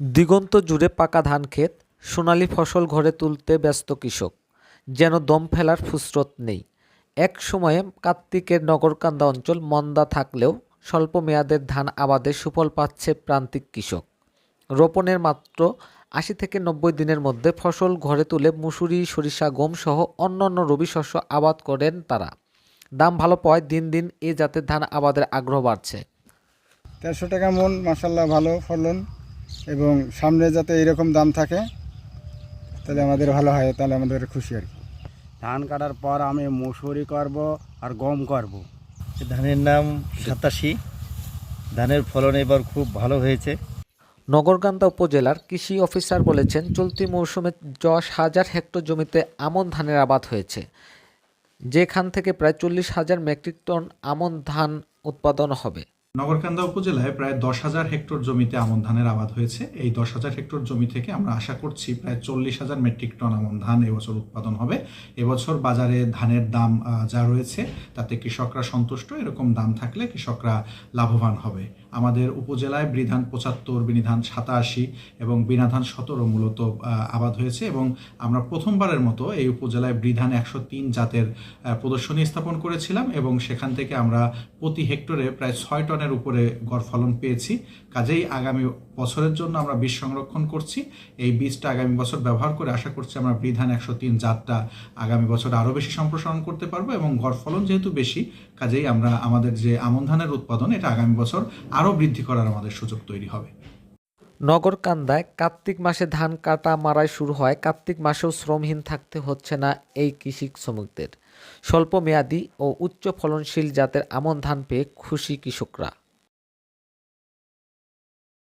দিগন্ত জুড়ে পাকা ধান ক্ষেত, সোনালি ফসল ঘরে তুলতে ব্যস্ত কৃষক। যেন দম ফেলার ফুসরত নেই। এক সময়ে কার্তিকের নগরকান্দা অঞ্চল মন্দা থাকলেও স্বল্প মেয়াদের ধান আবাদে সুফল পাচ্ছে প্রান্তিক কৃষক। রোপণের মাত্র আশি থেকে নব্বই দিনের মধ্যে ফসল ঘরে তুলে মুসুরি, সরিষা, গম সহ অন্যান্য রবি শস্য আবাদ করেন তারা। দাম ভালো পাওয়ায় দিন দিন এ জাতের ধান আবাদের আগ্রহ বাড়ছে। তেরোশো টাকা মন মাসাল্লাহ ভালো ফলন। এবং সামনে যাতে এরকম দাম থাকে তাহলে আমাদের ভালো হয় তাহলে আমাদের খুশি আর কি। ধান কাটার পর আমি মুসুরি করব আর গম করব। ধানের নাম সাতাশি। ধানের ফলন এবার খুব ভালো হয়েছে। নগরকান্দা উপজেলার কৃষি অফিসার বলেছেন চলতি মৌসুমে দশ হাজার হেক্টর জমিতে আমন ধানের আবাদ হয়েছে। যেখান থেকে প্রায় চল্লিশ হাজার মেট্রিক টন আমন ধান উৎপাদন হবে। নগরকান্দা উপজেলায় প্রায় দশ হাজার হেক্টর জমিতে আমন ধানের আবাদ হয়েছে। এই দশ হাজার হেক্টর জমি থেকে আমরা আশা করছি প্রায় চল্লিশ হাজার মেট্রিক টন আমন ধান এবছর উৎপাদন হবে। এবছর বাজারে ধানের দাম যা রয়েছে, তাতে কৃষকরা সন্তুষ্ট। এরকম দাম থাকলে কৃষকরা লাভবান হবে। আমাদের উপজেলায় বৃধান পঁচাত্তর বিনিধান সাতাশি এবং বিনাধান সতেরো মূলত আবাদ হয়েছে এবং আমরা প্রথমবারের মতো এই উপজেলায় বৃধান একশো তিন জাতের প্রদর্শনী স্থাপন করেছিলাম এবং সেখান থেকে আমরা প্রতি হেক্টরে প্রায় ছয় টনের উপরে গড় ফলন পেয়েছি। কাজেই আগামী বছরের জন্য আমরা বীজ সংরক্ষণ করছি। এই বীজটা আগামী বছর ব্যবহার করে আশা করছি আমরা বৃধান একশো তিন জাতটা আগামী বছর আরও বেশি সম্প্রসারণ করতে পারব এবং গড় ফলন যেহেতু বেশি, কাজেই আমরা আমাদের যে আমন ধানের উৎপাদন, এটা আগামী বছর আরও বৃদ্ধি করার আমাদের সুযোগ তৈরি হবে। নগরকান্দায় কার্তিক মাসে ধান কাটা মারাই শুরু হয়। কার্তিক মাসেও শ্রমহীন থাকতে হচ্ছে না এই কৃষি শ্রমিকদের। স্বল্প মেয়াদী ও উচ্চ ফলনশীল জাতের আমন ধান পেয়ে খুশি কৃষকরা।